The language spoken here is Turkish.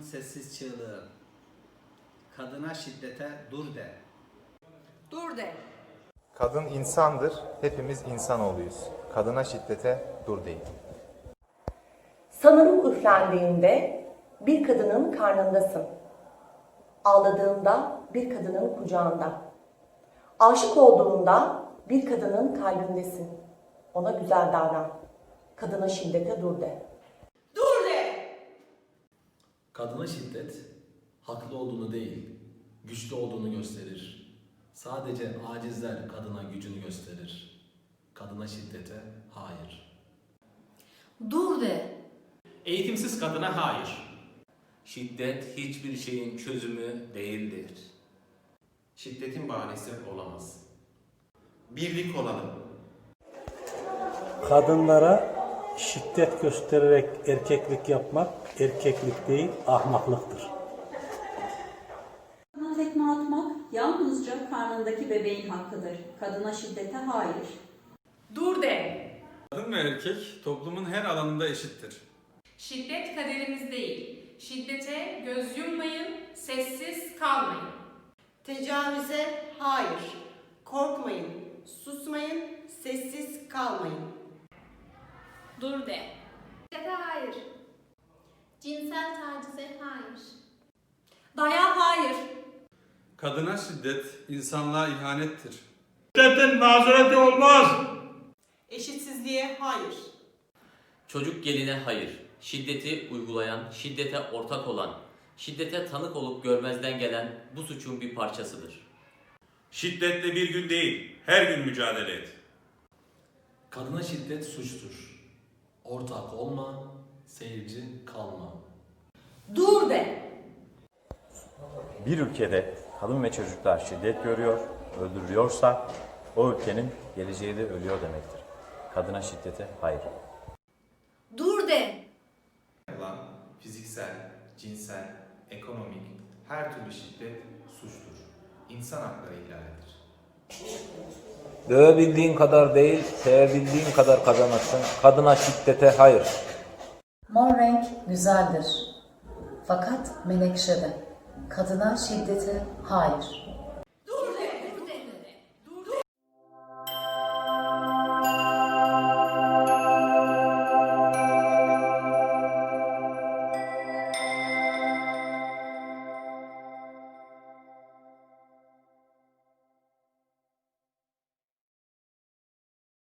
sessiz çığlığı. Kadına şiddete dur de. Dur de. Kadın insandır, hepimiz insanoğluyuz. Kadına şiddete dur deyin. Sanırım üflendiğinde bir kadının karnındasın. Ağladığında bir kadının kucağında. Aşık olduğunda bir kadının kalbindesin. Ona güzel davran. Kadına şiddete dur de. Kadına şiddet haklı olduğunu değil, güçlü olduğunu gösterir. Sadece acizler kadına gücünü gösterir. Kadına şiddete hayır. Dur de. Eğitimsiz kadına hayır. Şiddet hiçbir şeyin çözümü değildir. Şiddetin bahanesi olamaz. Birlik olalım. Kadınlara şiddet göstererek erkeklik yapmak erkeklik değil ahmaklıktır. Kadına tekme atmak yalnızca karnındaki bebeğin hakkıdır. Kadına şiddete hayır. Dur de. Kadın ve erkek toplumun her alanında eşittir. Şiddet kaderimiz değil. Şiddete göz yummayın, sessiz kalmayın. Tecavüze hayır. Korkmayın, susmayın, sessiz kalmayın. Dur de. Şiddete hayır. Cinsel tacize hayır. Daya hayır. Kadına şiddet insanlığa ihanettir. Eşitsizliğe hayır. Çocuk geline hayır. Şiddeti uygulayan, şiddete ortak olan, şiddete tanık olup görmezden gelen bu suçun bir parçasıdır. Şiddetle bir gün değil, her gün mücadele et. Kadına şiddet suçtur. Ortak olma, seyirci kalma. Dur de. Bir ülkede kadın ve çocuklar şiddet görüyor, öldürülüyorsa o ülkenin geleceği de ölüyor demektir. Kadına şiddete hayır. Dur de. Olan fiziksel, cinsel, ekonomik her türlü şiddet suçtur. İnsan hakları ihlalidir. Dövebildiğin kadar değil, sevebildiğin kadar kazanırsın. Kadına şiddete hayır. Mor renk güzeldir. Fakat menekşede. Kadına şiddete hayır.